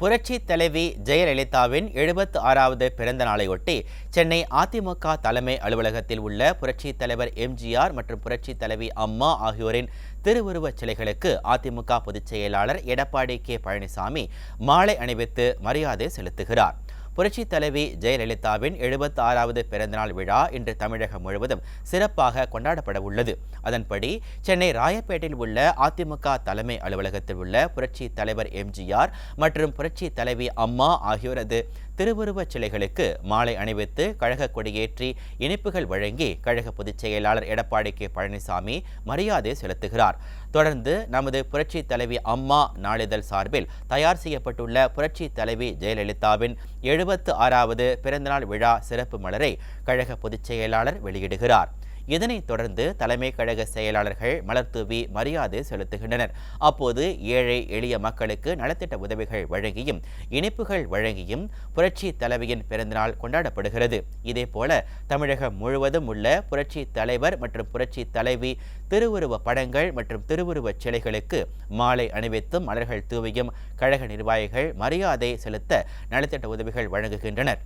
புரட்சி தலைவி ஜெயலலிதாவின் எழுபத்து ஆறாவது பிறந்த நாளையொட்டி சென்னை அதிமுக தலைமை அலுவலகத்தில் உள்ள புரட்சி தலைவர் எம்ஜிஆர் மற்றும் புரட்சி தலைவி அம்மா ஆகியோரின் திருவுருவச் சிலைகளுக்கு அதிமுக பொதுச் செயலாளர் எடப்பாடி கே பழனிசாமி மாலை அணிவித்து மரியாதை செலுத்துகிறார். புரட்சி தலைவி ஜெயலலிதாவின் எழுபத்தி ஆறாவது பிறந்தநாள் விழா இன்று தமிழகம் முழுவதும் சிறப்பாக கொண்டாடப்பட உள்ளது. அதன்படி சென்னை ராயப்பேட்டையில் உள்ள அதிமுக தலைமை அலுவலகத்தில் உள்ள புரட்சி தலைவர் எம்ஜிஆர் மற்றும் புரட்சி தலைவி அம்மா ஆகியோரது திருவுருவச் சிலைகளுக்கு மாலை அணிவித்து கழக கொடியேற்றி இனிப்புகள் வழங்கி கழக பொதுச் செயலாளர் எடப்பாடி கே. பழனிசாமி மரியாதை செலுத்துகிறார். தொடர்ந்து நமது புரட்சி தலைவி அம்மா நாளிதழ் சார்பில் தயார் செய்யப்பட்டுள்ள புரட்சி தலைவி ஜெயலலிதாவின் அறுபத்து ஆறாவது பிறந்தநாள் விழா சிறப்பு மலரை கழக பொதுச் செயலாளர் வெளியிடுகிறார். இதனைத் தொடர்ந்து தலைமை கழக செயலாளர்கள் மலர் தூவி மரியாதை செலுத்துகின்றனர். அப்போது ஏழை எளிய மக்களுக்கு நலத்திட்ட உதவிகள் வழங்கியும் இனிப்புகள் வழங்கியும் புரட்சி தலைவியின் பிறந்தநாள் கொண்டாடப்படுகிறது. இதேபோல தமிழகம் முழுவதும் உள்ள புரட்சி தலைவர் மற்றும் புரட்சி தலைவி திருவுருவ படங்கள் மற்றும் திருவுருவச் சிலைகளுக்கு மாலை அணிவித்தும் மலர்கள் தூவியும் கழக நிர்வாகிகள் மரியாதை செலுத்த நலத்திட்ட உதவிகள் வழங்குகின்றனர்.